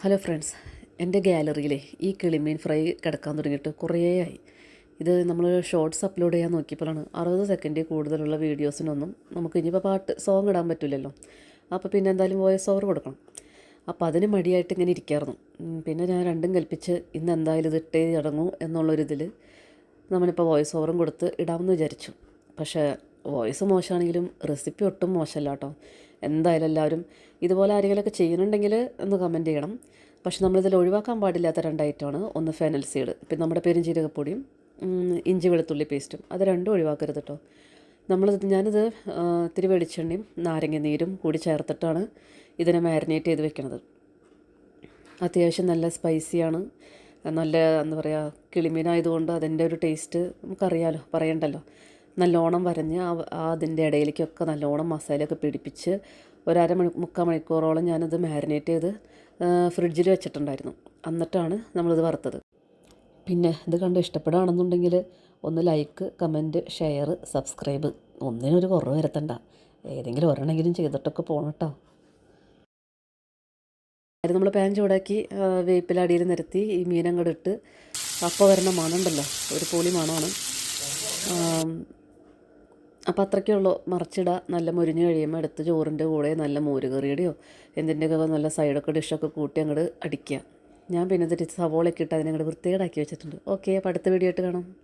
Hello friends എന്റെ ഗാലറിയിലെ ഈ കിളിമീൻ fry കിടക്കാൻ തുടങ്ങിയിട്ട് കുറേ ആയി. ഇത് നമ്മൾ ഷോർട്സ് അപ്ലോഡ് ചെയ്യാൻ നോക്കിയപ്പോഴാണ് അറുപത് സെക്കൻഡിൽ കൂടുതലുള്ള വീഡിയോസിനൊന്നും നമുക്ക് ഇനിയിപ്പോൾ പാട്ട് സോങ് ഇടാൻ പറ്റില്ലല്ലോ. അപ്പോൾ പിന്നെ എന്തായാലും വോയിസ് ഓവർ കൊടുക്കണം. അപ്പോൾ അതിന് മടിയായിട്ട് ഇങ്ങനെ ഇരിക്കായിരുന്നു. പിന്നെ ഞാൻ രണ്ടും കൽപ്പിച്ച് ഇന്ന് എന്തായാലും ഇത് ഇട്ടേ തുടങ്ങൂ എന്നുള്ളൊരിതിൽ നമ്മളിപ്പോൾ വോയിസ് ഓവറും കൊടുത്ത് ഇടാമെന്ന് വിചാരിച്ചു. പക്ഷേ വോയിസ് മോശമാണെങ്കിലും റെസിപ്പി ഒട്ടും മോശമല്ല കേട്ടോ. എന്തായാലും എല്ലാവരും ഇതുപോലെ ആരെങ്കിലുമൊക്കെ ചെയ്യുന്നുണ്ടെങ്കിൽ ഒന്ന് കമന്റ് ചെയ്യണം. പക്ഷെ നമ്മളിതിൽ ഒഴിവാക്കാൻ പാടില്ലാത്ത രണ്ട് ഒന്ന് ഫെനൽ സീഡ് പിന്നെ നമ്മുടെ പെരുംജീരകപ്പൊടിയും ഇഞ്ചി വെളുത്തുള്ളി പേസ്റ്റും അത് രണ്ടും ഒഴിവാക്കരുത് കേട്ടോ നമ്മൾ ഞാനിത് ഇത്തിരി വെളിച്ചെണ്ണയും നാരങ്ങ നീരും കൂടി ചേർത്തിട്ടാണ് ഇതിനെ മാരിനേറ്റ് ചെയ്ത് വെക്കുന്നത് അത്യാവശ്യം നല്ല സ്പൈസിയാണ് നല്ല എന്താ പറയുക കിളിമീനായതുകൊണ്ട് അതിന്റെ ഒരു ടേസ്റ്റ് നമുക്കറിയാലോ പറയണ്ടല്ലോ. നല്ലോണം വരഞ്ഞ് അതിന്റെ ഇടയിലേക്കൊക്കെ നല്ലോണം മസാലയൊക്കെ പിടിപ്പിച്ച് ഒരര മണി മുക്കാൽ മണിക്കൂറോളം ഞാനത് മാരിനേറ്റ് ചെയ്ത് ഫ്രിഡ്ജിൽ വെച്ചിട്ടുണ്ടായിരുന്നു. എന്നിട്ടാണ് നമ്മളിത് വറുത്തത്. പിന്നെ ഇത് കണ്ട് ഇഷ്ടപ്പെടുകയാണെന്നുണ്ടെങ്കിൽ ഒന്ന് ലൈക്ക് കമന്റ് ഷെയർ സബ്സ്ക്രൈബ്. ഒന്നിനൊരു കുറവ് വരുത്തണ്ട. ഏതെങ്കിലും ഒരെണ്ണെങ്കിലും ചെയ്തിട്ടൊക്കെ പോകണം കേട്ടോ. അത് നമ്മൾ പാൻ ചൂടാക്കി വേപ്പിലടിയിൽ നിരത്തി ഈ മീനങ്ങോട്ട് ഇട്ട് അപ്പോൾ വരുന്ന മണമുണ്ടല്ലോ ഒരു പോളി മണമാണ്. അപ്പോൾ അത്രയ്ക്കേ ഉള്ളൂ. മറിച്ചിടുക നല്ല മുരിഞ്ഞ് കഴിയുമ്പോൾ എടുത്ത് ചോറിന്റെ കൂടെ നല്ല മോരുകറിയുടെയോ എന്തിന്റെയൊക്കെ നല്ല സൈഡൊക്കെ ഡിഷൊക്കെ കൂട്ടി അങ്ങോട്ട് അടിക്കുക. ഞാൻ പിന്നെ തിരിച്ച് സവോളയൊക്കെ ഇട്ട് അതിനെ അങ്ങോട്ട് വൃത്തികേടാക്കി വെച്ചിട്ടുണ്ട്. ഓക്കെ അപ്പോൾ അടുത്ത വീഡിയോ ആയിട്ട് കാണാം.